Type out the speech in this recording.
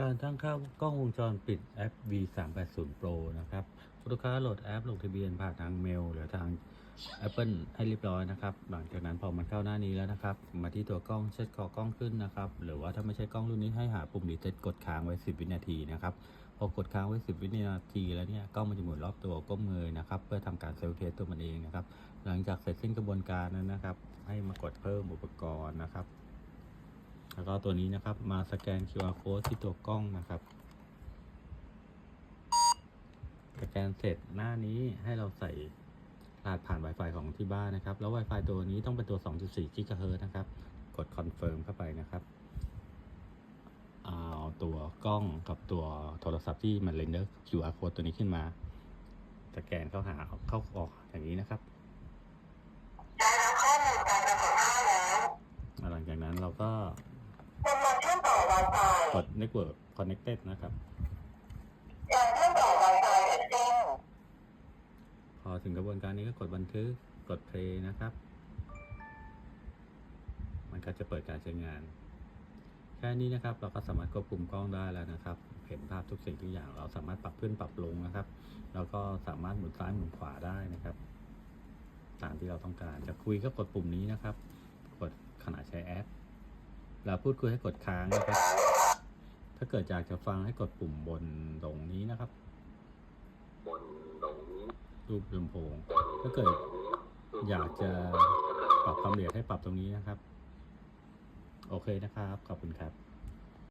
การตั้งค่ากล้องวงจรปิดแอป V380 Pro นะครับลูกค้าโหลดแอปลงทะเบียนผ่านทางเมล หรือทาง Apple ให้เรียบร้อยนะครับ หลังจากนั้นพอมันเข้าหน้านี้แล้วนะครับ มาที่ตัวกล้องเช็ดคอกล้องขึ้นนะครับ หรือว่าถ้าไม่ใช่กล้องรุ่นนี้ให้หาปุ่มรีเซ็ตกดค้างไว้ 10 วินาทีนะครับ พอกดค้างไว้ 10 วินาทีแล้วเนี่ยกล้องมันจะหมุนรอบตัวก้มเงยนะครับ เพื่อทำการเซลฟ์เทสตัวมันเองนะครับ หลังจากเสร็จสิ้นกระบวนการนั้นนะครับ ให้มากดเพิ่มอุปกรณ์นะครับ แล้วก็ตัวนี้นะครับมาสแกน QR code ที่ตัวกล้องนะครับ สแกนเสร็จหน้านี้ให้เราใส่รหัสผ่าน Wi-Fi ของที่บ้านนะครับ แล้ว Wi-Fi ตัวนี้ต้องเป็นตัว 2.4 GHz นะครับ กดคอนเฟิร์มเข้าไปนะครับเอาตัวกล้องกับตัวโทรศัพท์ที่มันเรนเดอร์ QR code ตัวนี้ขึ้นมา สแกนเข้าหาเข้าออกอย่างนี้นะครับได้รับข้อมูลการปรากฏภาพแล้วหลังจากนั้นเราก็ก กด Network Connected นะครับ การเชื่อมต่อ Wi-Fi เสร็จสิ้นพอถึงกระบวนการนี้ก็กดบันทึก กด play นะครับ มันก็จะเปิดการใช้งาน แค่นี้นะครับ เราก็สามารถควบคุมกล้องได้แล้วนะครับ เห็นภาพทุกสิ่งทุกอย่าง เราสามารถปรับขึ้นปรับลงนะครับ แล้วก็สามารถหมุนซ้ายหมุนขวาได้นะครับ ตามที่เราต้องการ จะคุยก็กดปุ่มนี้นะครับ กดขณะใช้แอปแลาพูดคุยให้กดค้างนะครับ ถ้าเกิดอยากจะฟังให้กดปุ่มบนตรงนี้นะครับบนตรงนี้รูปลำโพง ถ้าเกิดอยากจะปรับความละเอียดให้ปรับตรงนี้นะครับ โอเคนะครับ ขอบคุณครับ